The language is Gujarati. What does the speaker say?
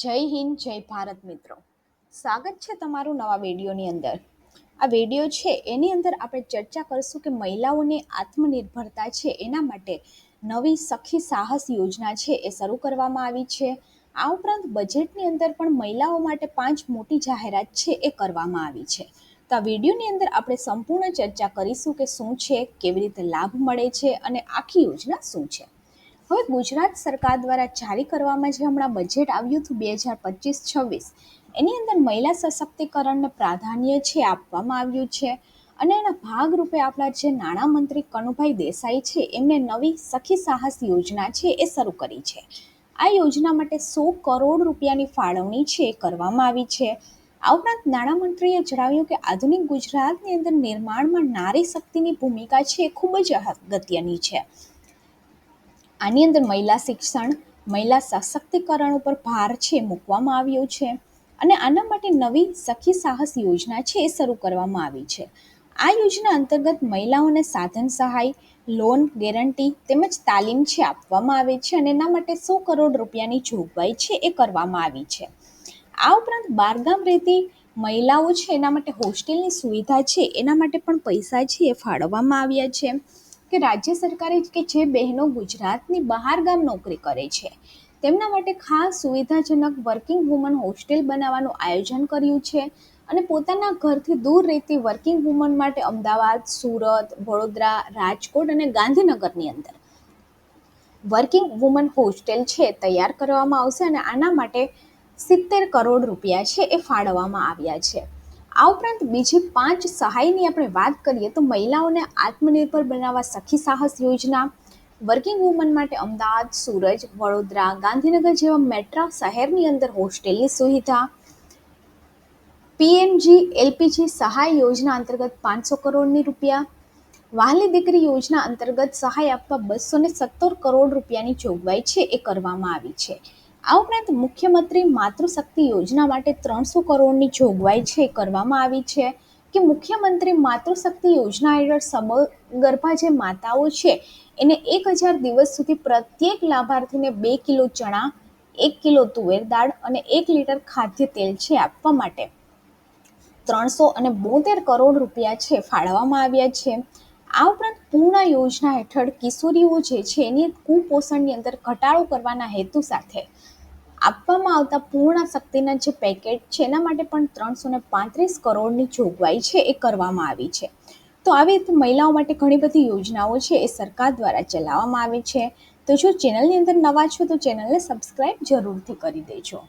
જય હિન્દ, જય ભારત મિત્રો. સ્વાગત છે તમારું નવા વિડીયોની અંદર. આ વીડિયો છે, એની અંદર આપણે ચર્ચા કરીશું કે મહિલાઓની આત્મનિર્ભરતા છે, એના માટે નવી સખી સાહસ યોજના છે, એ શરૂ કરવામાં આવી છે. આ ઉપરાંત બજેટની અંદર પણ મહિલાઓ માટે પાંચ મોટી જાહેરાત છે, એ કરવામાં આવી છે. તો આ વિડીયોની અંદર આપણે સંપૂર્ણ ચર્ચા કરીશું કે શું છે, કેવી રીતે લાભ મળે છે અને આખી યોજના શું છે. હવે ગુજરાત સરકાર દ્વારા જારી કરવામાં જે હમણાં બજેટ આવ્યું હતું બે હજાર પચીસ છવ્વીસ, એની અંદર મહિલા સશક્તિકરણને પ્રાધાન્ય છે આપવામાં આવ્યું છે. અને એના ભાગરૂપે આપણા જે નાણામંત્રી કનુભાઈ દેસાઈ છે, એમને નવી સખી સાહસ યોજના છે એ શરૂ કરી છે. આ યોજના માટે સો કરોડ રૂપિયાની ફાળવણી છે એ કરવામાં આવી છે. આ ઉપરાંત નાણામંત્રીએ જણાવ્યું કે આધુનિક ગુજરાતની અંદર નિર્માણમાં નારી શક્તિની ભૂમિકા છે એ ખૂબ જ અગત્યની છે. આની અંદર મહિલા શિક્ષણ, મહિલા સશક્તિકરણ ઉપર ભાર છે મૂકવામાં આવ્યો છે. અને આના માટે નવી સખી સાહસ યોજના છે એ શરૂ કરવામાં આવી છે. આ યોજના અંતર્ગત મહિલાઓને સાધન સહાય, લોન ગેરંટી તેમજ તાલીમ છે આપવામાં આવે છે અને એના માટે સો કરોડ રૂપિયાની જોગવાઈ છે એ કરવામાં આવી છે. આ ઉપરાંત બારગામ રહેતી મહિલાઓ છે એના માટે હોસ્ટેલની સુવિધા છે, એના માટે પણ પૈસા છે એ ફાળવવામાં આવ્યા છે. કે રાજ્ય સરકારે કે જે બહેનો ગુજરાતની બહાર ગામ નોકરી કરે છે, તેમના માટે ખાસ સુવિધાજનક વર્કિંગ વુમન હોસ્ટેલ બનાવવાનું આયોજન કર્યું છે અને પોતાના ઘરથી દૂર રહેતી વર્કિંગ વુમન માટે અમદાવાદ, સુરત, વડોદરા, રાજકોટ અને ગાંધીનગરની અંદર વર્કિંગ વુમન હોસ્ટેલ છે તૈયાર કરવામાં આવશે અને આના માટે સિત્તેર કરોડ રૂપિયા છે એ ફાળવવામાં આવ્યા છે. આ ઉપરાંત બીજી પાંચ સહાયની આપણે વાત કરીએ તો મહિલાઓને આત્મનિર્ભર બનાવવા સખી સાહસ યોજના, વર્કિંગ વુમન માટે અમદાવાદ, સુરત, વડોદરા, ગાંધીનગર જેવા મેટ્રો શહેરની અંદર હોસ્ટેલની સુવિધા પીએમજી એલપીજી સહાય યોજના અંતર્ગત પાંચસો કરોડની રૂપિયા, વહાલી દીકરી યોજના અંતર્ગત સહાય આપવા બસો ને સત્તર કરોડ રૂપિયાની જોગવાઈ છે એ કરવામાં આવી છે. આ ઉપરાંત મુખ્યમંત્રી માતૃશક્તિ યોજના માટે ત્રણસો કરોડની જોગવાઈ છે, કરવામાં આવી છે કે મુખ્યમંત્રી માતૃશક્તિ યોજના હેઠળ સમગર્ભા જે માતાઓ છે, એને એક હજાર દિવસ સુધી પ્રત્યેક લાભાર્થીને બે કિલો ચણા, એક કિલો તુવેર દાળ અને એક લીટર ખાદ્ય તેલ છે આપવા માટે. ત્રણસો અને બોતેર કરોડ રૂપિયા છે ફાળવવામાં આવ્યા છે. આ ઉપરાંત પૂર્ણ યોજના હેઠળ કિશોરીઓ જે છે, એની કુપોષણની અંદર ઘટાડો કરવાના હેતુ સાથે આપવામાં આવતા પૂર્ણ શક્તિના જે પેકેટ છે, એના માટે પણ ત્રણસો ને પાંત્રીસ કરોડની જોગવાઈ છે એ કરવામાં આવી છે. તો આવી રીતે મહિલાઓ માટે ઘણી બધી યોજનાઓ છે એ સરકાર દ્વારા ચલાવવામાં આવી છે. તો જો ચેનલની અંદર નવા છો તો ચેનલને સબસ્ક્રાઈબ જરૂરથી કરી દેજો.